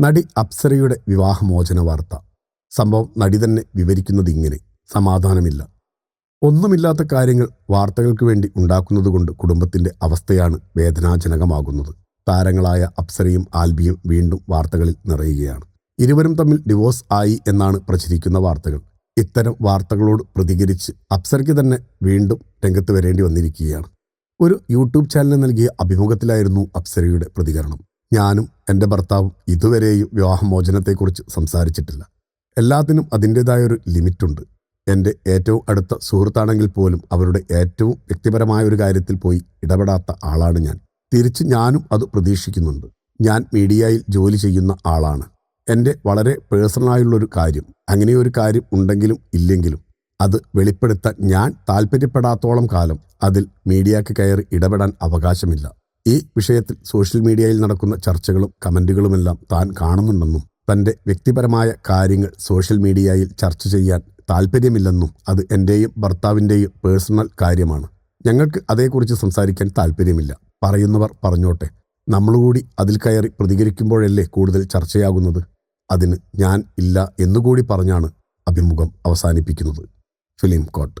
നടി അപ്സരയുടെ വിവാഹമോചന വാർത്ത. സംഭവം നടി തന്നെ വിവരിക്കുന്നത് ഇങ്ങനെ. സമാധാനമില്ല. ഒന്നുമില്ലാത്ത കാര്യങ്ങൾ വാർത്തകൾക്ക് വേണ്ടി ഉണ്ടാക്കുന്നതുകൊണ്ട് കുടുംബത്തിന്റെ അവസ്ഥയാണ് വേദനാജനകമാകുന്നത്. താരങ്ങളായ അപ്സരയും ആൽബിയും വീണ്ടും വാർത്തകളിൽ നിറയുകയാണ്. ഇരുവരും തമ്മിൽ ഡിവോഴ്സ് ആയി എന്നാണ് പ്രചരിക്കുന്ന വാർത്തകൾ. ഇത്തരം വാർത്തകളോട് പ്രതികരിച്ച് അപ്സരയ്ക്ക് തന്നെ വീണ്ടും രംഗത്ത് വരേണ്ടി വന്നിരിക്കുകയാണ്. ഒരു യൂട്യൂബ് ചാനലിന് നൽകിയ അഭിമുഖത്തിലായിരുന്നു അപ്സരയുടെ പ്രതികരണം. ഞാനും എന്റെ ഭർത്താവും ഇതുവരെയും വിവാഹമോചനത്തെക്കുറിച്ച് സംസാരിച്ചിട്ടില്ല. എല്ലാത്തിനും അതിന്റെതായ ഒരു ലിമിറ്റുണ്ട്. എന്റെ ഏറ്റവും അടുത്ത സുഹൃത്താണെങ്കിൽ പോലും അവരുടെ ഏറ്റവും വ്യക്തിപരമായ ഒരു കാര്യത്തിൽ പോയി ഇടപെടാത്ത ആളാണ് ഞാൻ. തിരിച്ച് ഞാനും അത് പ്രതീക്ഷിക്കുന്നുണ്ട്. ഞാൻ മീഡിയയിൽ ജോലി ചെയ്യുന്ന ആളാണ്. എന്റെ വളരെ പേഴ്സണലായുള്ളൊരു കാര്യം. അങ്ങനെയൊരു കാര്യം ഉണ്ടെങ്കിലും ഇല്ലെങ്കിലും അത് വെളിപ്പെടുത്താൻ ഞാൻ താല്പര്യപ്പെടാത്തോളം കാലം അതിൽ മീഡിയക്ക് കയറി ഇടപെടാൻ അവകാശമില്ല. ഈ വിഷയത്തിൽ സോഷ്യൽ മീഡിയയിൽ നടക്കുന്ന ചർച്ചകളും കമന്റുകളുമെല്ലാം താൻ കാണുന്നുണ്ടെന്നും തന്റെ വ്യക്തിപരമായ കാര്യങ്ങൾ സോഷ്യൽ മീഡിയയിൽ ചർച്ച ചെയ്യാൻ താല്പര്യമില്ലെന്നും അത് എന്റെയും ഭർത്താവിന്റെയും പേഴ്സണൽ കാര്യമാണ്. ഞങ്ങൾക്ക് അതേക്കുറിച്ച് സംസാരിക്കാൻ താല്പര്യമില്ല പറയുന്നവർ പറഞ്ഞോട്ടെ. നമ്മളുകൂടി അതിൽ കയറി പ്രതികരിക്കുമ്പോഴല്ലേ കൂടുതൽ ചർച്ചയാകുന്നത്? അതിന് ഞാൻ ഇല്ല എന്നുകൂടി പറഞ്ഞാണ് അഭിമുഖം അവസാനിപ്പിക്കുന്നത്. Film coat.